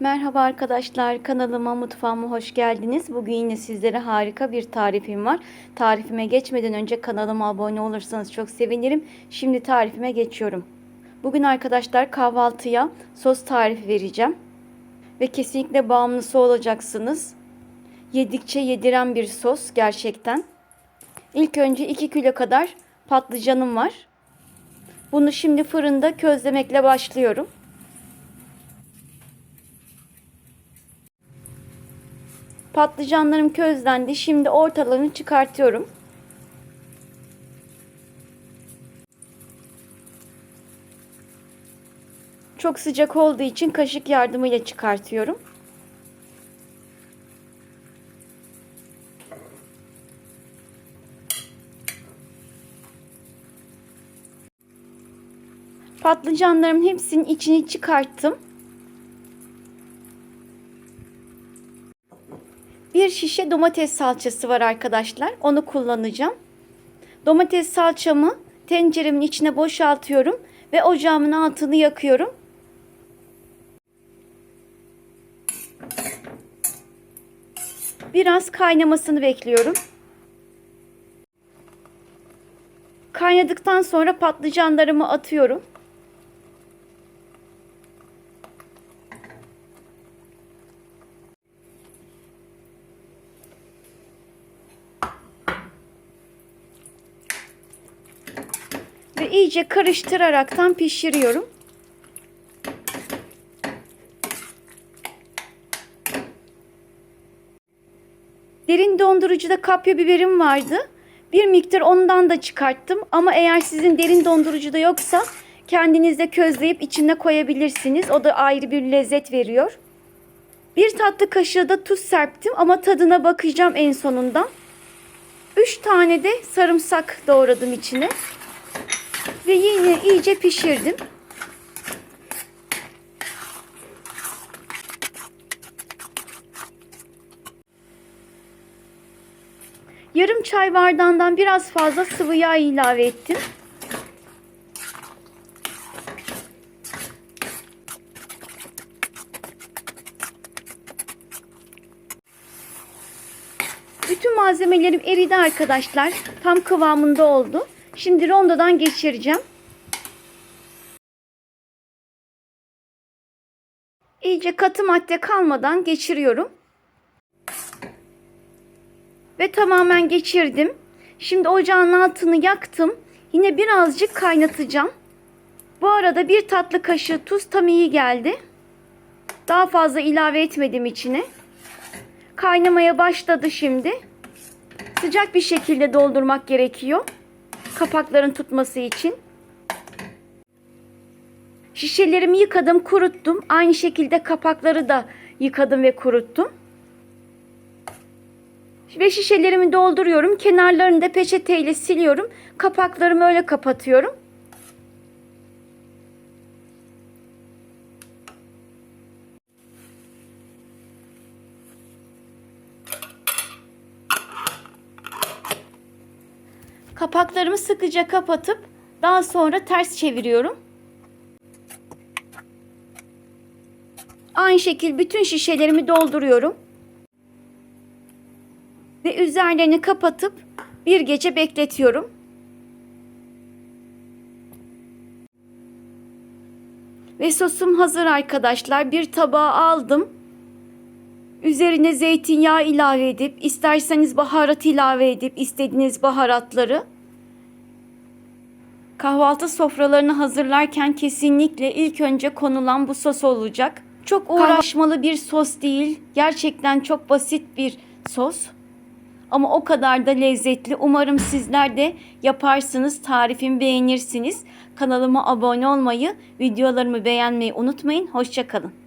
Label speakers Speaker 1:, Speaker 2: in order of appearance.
Speaker 1: Merhaba arkadaşlar kanalıma mutfağıma hoş geldiniz. Bugün yine sizlere harika bir tarifim var. Tarifime geçmeden önce kanalıma abone olursanız çok sevinirim. Şimdi tarifime geçiyorum. Bugün arkadaşlar kahvaltıya sos tarifi vereceğim. Ve kesinlikle bağımlısı olacaksınız. Yedikçe yediren bir sos gerçekten. İlk önce 2 kilo kadar patlıcanım var. Bunu şimdi fırında közlemekle başlıyorum. Patlıcanlarım közlendi. Şimdi ortalarını çıkartıyorum. Çok sıcak olduğu için kaşık yardımıyla çıkartıyorum. Patlıcanlarımın hepsinin içini çıkarttım. Bir şişe domates salçası var arkadaşlar. Onu kullanacağım. Domates salçamı tenceremin içine boşaltıyorum ve ocağımın altını yakıyorum. Biraz kaynamasını bekliyorum. Kaynadıktan sonra patlıcanlarımı atıyorum. İyice karıştıraraktan pişiriyorum. Derin dondurucuda kapya biberim vardı. Bir miktar ondan da çıkarttım. Ama eğer sizin derin dondurucuda yoksa kendinizde közleyip içine koyabilirsiniz. O da ayrı bir lezzet veriyor. Bir tatlı kaşığı da tuz serptim ama tadına bakacağım en sonunda. 3 tane de sarımsak doğradım içine. Ve yine iyice pişirdim. Yarım çay bardağından biraz fazla sıvı yağ ilave ettim. Bütün malzemelerim eridi arkadaşlar. Tam kıvamında oldu. Şimdi rondodan geçireceğim. İyice katı madde kalmadan geçiriyorum. Ve tamamen geçirdim. Şimdi ocağın altını yaktım. Yine birazcık kaynatacağım. Bu arada bir tatlı kaşığı tuz tam iyi geldi. Daha fazla ilave etmedim içine. Kaynamaya başladı şimdi. Sıcak bir şekilde doldurmak gerekiyor. Kapakların tutması için. Şişelerimi yıkadım, kuruttum. Aynı şekilde kapakları da yıkadım ve kuruttum. Ve şişelerimi dolduruyorum. Kenarlarını da peçeteyle siliyorum. Kapaklarımı öyle kapatıyorum. Kapaklarımı sıkıca kapatıp daha sonra ters çeviriyorum. Aynı şekilde bütün şişelerimi dolduruyorum. Ve üzerlerini kapatıp bir gece bekletiyorum. Ve sosum hazır arkadaşlar. Bir tabağa aldım. Üzerine zeytinyağı ilave edip, isterseniz baharat ilave edip, istediğiniz baharatları kahvaltı sofralarını hazırlarken kesinlikle ilk önce konulan bu sos olacak. Çok uğraşmalı bir sos değil. Gerçekten çok basit bir sos. Ama o kadar da lezzetli. Umarım sizler de yaparsınız, tarifimi beğenirsiniz. Kanalıma abone olmayı, videolarımı beğenmeyi unutmayın. Hoşçakalın.